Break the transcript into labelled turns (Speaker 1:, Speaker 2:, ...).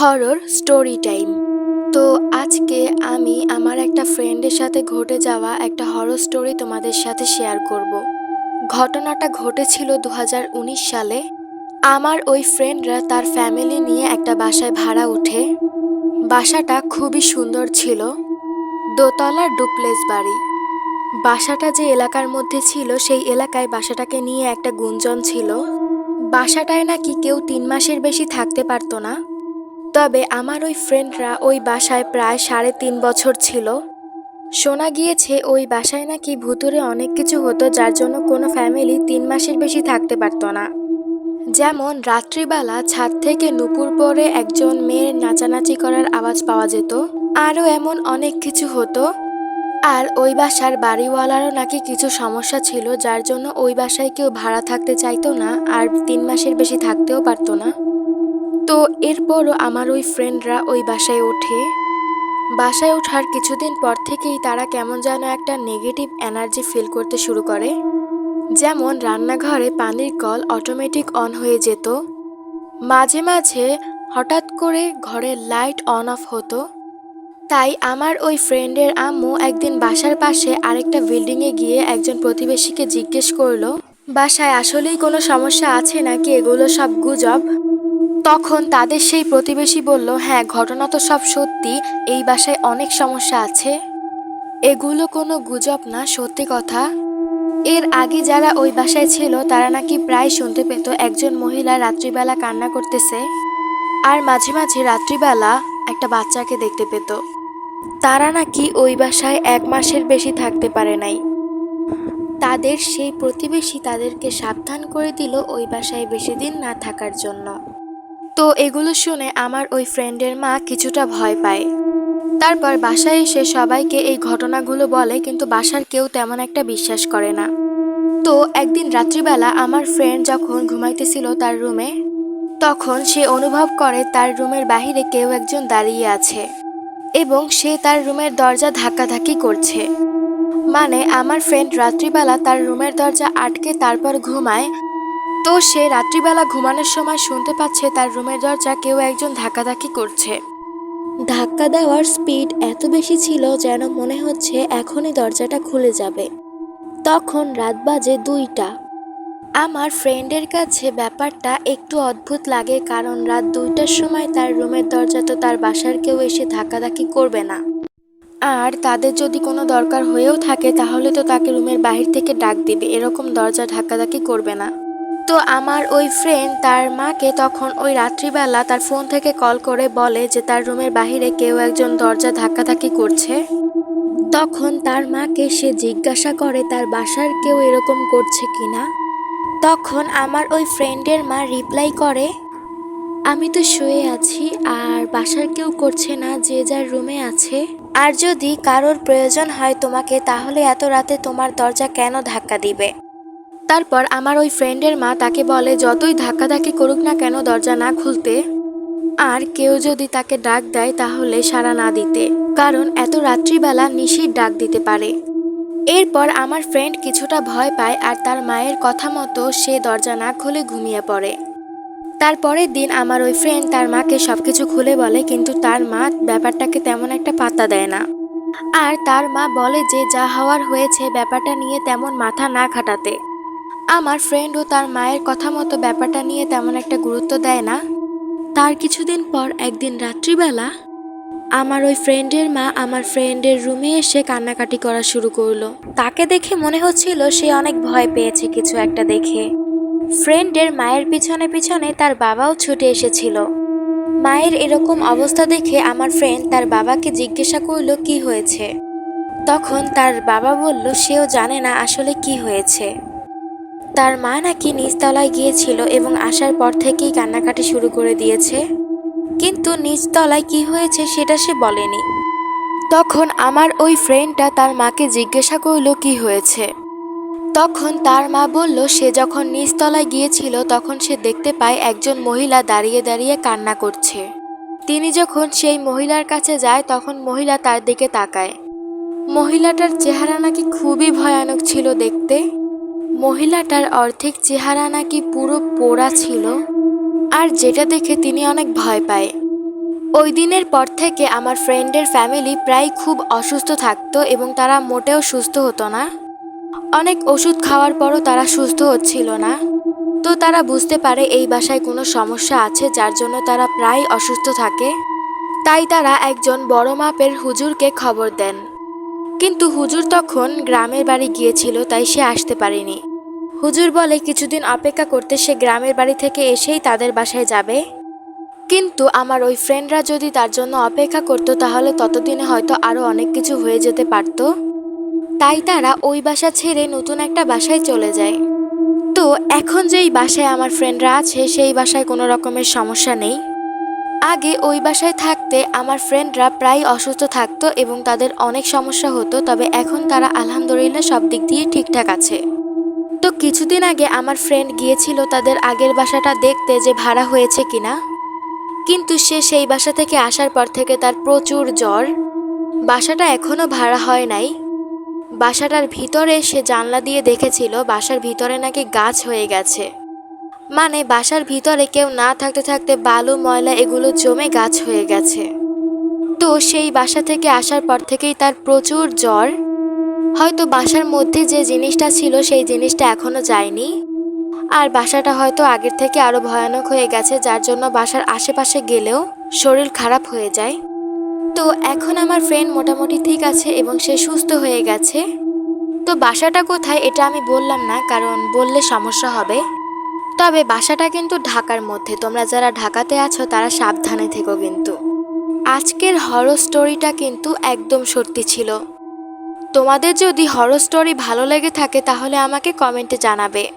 Speaker 1: Horror story time তো আজকে আমি আমার একটা ফ্রেন্ডের সাথে ঘটে যাওয়া একটা হরর স্টোরি তোমাদের সাথে শেয়ার করব। ঘটনাটা ঘটেছিল দু হাজার উনিশ সালে। আমার ওই ফ্রেন্ডরা তার ফ্যামিলি নিয়ে একটা বাসায় ভাড়া ওঠে। বাসাটা খুবই সুন্দর ছিল। দোতলার ডুপ্লেস বাড়ি। বাসাটা যে এলাকার মধ্যে ছিল, সেই এলাকায় বাসাটাকে নিয়ে একটা গুঞ্জন ছিল। বাসাটায় নাকি কেউ তিন মাসের বেশি থাকতে পারতো না। তবে আমার ওই ফ্রেন্ডরা ওই বাসায় প্রায় সাড়ে তিন বছর ছিল। শোনা গিয়েছে ওই বাসায় নাকি ভুতুরে অনেক কিছু হতো যার জন্য কোনো ফ্যামিলি তিন মাসের বেশি থাকতে পারতো না। যেমন, রাত্রিবেলা ছাদ থেকে নুপুর পরে একজন মেয়ের নাচানাচি করার আওয়াজ পাওয়া যেত। আরও এমন অনেক কিছু হতো। আর ওই বাসার বাড়িওয়ালারও নাকি কিছু সমস্যা ছিল যার জন্য ওই বাসায় কেউ ভাড়া থাকতে চাইতো না আর তিন মাসের বেশি থাকতেও পারতো না। তো এরপরও আমার ওই ফ্রেন্ডরা ওই বাসায় ওঠে। বাসায় ওঠার কিছুদিন পর থেকেই তারা কেমন যেন একটা নেগেটিভ এনার্জি ফিল করতে শুরু করে। যেমন রান্নাঘরে পানির কল অটোমেটিক অন হয়ে যেত। মাঝে মাঝে হঠাৎ করে ঘরের লাইট অন অফ হতো। তাই আমার ওই ফ্রেন্ডের আম্মু একদিন বাসার পাশে আরেকটা বিল্ডিংয়ে গিয়ে একজন প্রতিবেশীকে জিজ্ঞেস করল, বাসায় আসলেই কোনো সমস্যা আছে নাকি? এগুলো সব গুজব। তখন তাদের সেই প্রতিবেশী বলল হ্যাঁ ঘটনা তো সব সত্যি, এই বাসায় অনেক সমস্যা আছে। এগুলো কোনো গুজব না, সত্যি কথা। এর আগে যারা ওই বাসায় ছিল, তারা নাকি প্রায় শুনতে পেত একজন মহিলা রাত্রিবেলা কান্না করতেছে আর মাঝে মাঝে রাত্রিবেলা একটা বাচ্চাকে দেখতে পেত। তারা নাকি ওই বাসায় এক মাসের বেশি থাকতে পারে নাই। তাদের সেই প্রতিবেশী তাদেরকে সাবধান করে দিল ওই বাসায় বেশি দিন না থাকার জন্য। তো এগুলো শুনে আমার ওই ফ্রেন্ডের মা কিছুটা ভয় পায়। তারপর বাসায় এসে সবাইকে এই ঘটনাগুলো বলে, কিন্তু বাসার কেউ তেমন একটা বিশ্বাস করে না। তো একদিন রাত্রিবেলা আমার ফ্রেন্ড যখন ঘুমাইতেছিল তার রুমে, তখন সে অনুভব করে তার রুমের বাহিরে কেউ একজন দাঁড়িয়ে আছে এবং সে তার রুমের দরজা ধাক্কাধাক্কি করছে। মানে আমার ফ্রেন্ড রাত্রিবেলা তার রুমের দরজা আটকে তারপর ঘুমায় তো সে রাত্রিবেলা ঘুমানোর সময় শুনতে পাচ্ছে তার রুমের দরজা কেউ একজন ধাক্কাধাক্কি করছে। ধাক্কা দেওয়ার স্পিড এত বেশি ছিল যেন মনে হচ্ছে এখনই দরজাটা খুলে যাবে। তখন রাত বাজে দুইটা। আমার ফ্রেন্ডের কাছে ব্যাপারটা একটু অদ্ভুত লাগে কারণ রাত দুইটার সময় তার রুমের দরজা তো তার বাসার কেউ এসে ধাক্কাধাক্কি করবে না। আর তাদের যদি কোনো দরকার হয়েও থাকে তাহলে তো তাকে রুমের বাহির থেকে ডাক দিবে, এরকম দরজা ধাক্কাধাক্কি করবে না। তো আমার ওই ফ্রেন্ড তার মাকে তখন ওই রাত্রিবেলা তার ফোন থেকে কল করে বলে যে তার রুমের বাহিরে কেউ একজন দরজা ধাক্কাধাক্কি করছে। তখন তার মাকে সে জিজ্ঞাসা করে, তার বাসার কেউ এরকম করছে কিনা? তখন আমার ওই ফ্রেন্ডের মা রিপ্লাই করে, আমি তো শুয়ে আছি, আর বাসার কেউ করছে না, যে যার রুমে আছে। আর যদি কারোর প্রয়োজন হয় তোমাকে, তাহলে এত রাতে তোমার দরজা কেন ধাক্কা দিবে? তারপর আমার ওই ফ্রেন্ডের মা তাকে বলে, যতই ধাক্কাধাক্কি করুক না কেন দরজা না খুলতে, আর কেউ যদি তাকে ডাক দেয় তাহলে সাড়া না দিতে, কারণ এত রাত্রিবেলা নিশির ডাক দিতে পারে। এরপর আমার ফ্রেন্ড কিছুটা ভয় পায় আর তার মায়ের কথা মতো সে দরজা না খুলে ঘুমিয়ে পড়ে। তারপরের দিন আমার ওই ফ্রেন্ড তার মাকে সবকিছু খুলে বলে, কিন্তু তার মা ব্যাপারটাকে তেমন একটা পাত্তা দেয় না। আর তার মা বলে যে যা হওয়ার হয়েছে ব্যাপারটা নিয়ে তেমন মাথা না খাটাতে। আমার ফ্রেন্ডও তার মায়ের কথা মতো ব্যাপারটা নিয়ে তেমন একটা গুরুত্ব দেয় না। তার কিছুদিন পর একদিন রাত্রিবেলা আমার ওই ফ্রেন্ডের মা আমার ফ্রেন্ডের রুমে এসে কান্নাকাটি করা শুরু করল। তাকে দেখে মনে হচ্ছিল সে অনেক ভয় পেয়েছে কিছু একটা দেখে। ফ্রেন্ডের মায়ের পিছনে পিছনে তার বাবাও ছুটে এসেছিল। মায়ের এরকম অবস্থা দেখে আমার ফ্রেন্ড তার বাবাকে জিজ্ঞাসা করল, কি হয়েছে? তখন তার বাবা বলল, সেও জানে না আসলে কি হয়েছে। তার মা নাকি নিচতলায় গিয়েছিল এবং আসার পর থেকেই কান্নাকাটি শুরু করে দিয়েছে। কিন্তু নিচতলায় কি হয়েছে সেটা সে বলেনি। তখন আমার ওই ফ্রেন্ডটা তার মাকে জিজ্ঞাসা করল, কি হয়েছে? তখন তার মা বলল, সে যখন নিচতলায় গিয়েছিল, তখন সে দেখতে পায় একজন মহিলা দাঁড়িয়ে দাঁড়িয়ে কান্না করছে। তিনি যখন সেই মহিলার কাছে যায়, তখন মহিলা তার দিকে তাকায়। মহিলাটার চেহারা নাকি খুবই ভয়ানক ছিল দেখতে। মহিলাটার অর্ধেক চেহারা নাকি পুরো পোড়া ছিল, আর যেটা দেখে তিনি অনেক ভয় পায়। ওই দিনের পর থেকে আমার ফ্রেন্ডের ফ্যামিলি প্রায় খুব অসুস্থ থাকতো এবং তারা মোটেও সুস্থ হতো না। অনেক ওষুধ খাওয়ার পরও তারা সুস্থ হচ্ছিল না। তো তারা বুঝতে পারে এই বাসায় কোনো সমস্যা আছে, যার জন্য তারা প্রায় অসুস্থ থাকে। তাই তারা একজন বড় মাপের হুজুরকে খবর দেন। কিন্তু হুজুর তখন গ্রামের বাড়ি গিয়েছিল, তাই সে আসতে পারেনি। হুজুর বলে, কিছুদিন অপেক্ষা করতে সে গ্রামের বাড়ি থেকে এসেই তাদের বাসায় যাবে। কিন্তু আমার ওই ফ্রেন্ডরা যদি তার জন্য অপেক্ষা করতো, তাহলে ততদিনে হয়তো আরও অনেক কিছু হয়ে যেতে পারতো। তাই তারা ওই বাসা ছেড়ে নতুন একটা বাসায় চলে যায়। তো এখন যেই বাসায় আমার ফ্রেন্ডরা আছে, সেই বাসায় কোনো রকমের সমস্যা নেই। আগে ওই বাসায় থাকতে আমার ফ্রেন্ডরা প্রায় অসুস্থ থাকতো এবং তাদের অনেক সমস্যা হতো, তবে এখন তারা আলহামদুলিল্লাহ সব দিক দিয়ে ঠিকঠাক আছে। তো কিছুদিন আগে আমার ফ্রেন্ড গিয়েছিল তাদের আগের বাসাটা দেখতে যে ভাড়া হয়েছে কিনা। কিন্তু সে সেই বাসা থেকে আসার পর থেকে তার প্রচুর জ্বর। বাসাটা এখনও ভাড়া হয় নাই। বাসাটার ভিতরে সে জানলা দিয়ে দেখেছিল, বাসার ভিতরে নাকি গাছ হয়ে গেছে। মানে বাসার ভিতরে কেউ না থাকতে থাকতে বালু, ময়লা এগুলো জমে গাছ হয়ে গেছে। তো সেই বাসা থেকে আসার পর থেকেই তার প্রচুর জ্বর। হয়তো বাসার মধ্যে যে জিনিসটা ছিল সেই জিনিসটা এখনও যায়নি। আর বাসাটা হয়তো আগের থেকে আরও ভয়ানক হয়ে গেছে, যার জন্য বাসার আশেপাশে গেলেও শরীর খারাপ হয়ে যায়। তো এখন আমার ফ্রেন্ড মোটামুটি ঠিক আছে এবং সে সুস্থ হয়ে গেছে। তো বাসাটা কোথায় এটা আমি বললাম না, কারণ বললে সমস্যা হবে। তবে বাসাটা কিন্তু ঢাকার মধ্যে। তোমরা যারা ঢাকাতে আছো, তারা সাবধানে থেকো কিন্তু। আজকের হর স্টোরিটা কিন্তু একদম সত্যি ছিল। তোমাদের যদি হর স্টোরি ভালো লেগে থাকে, তাহলে আমাকে কমেন্টে জানাবে।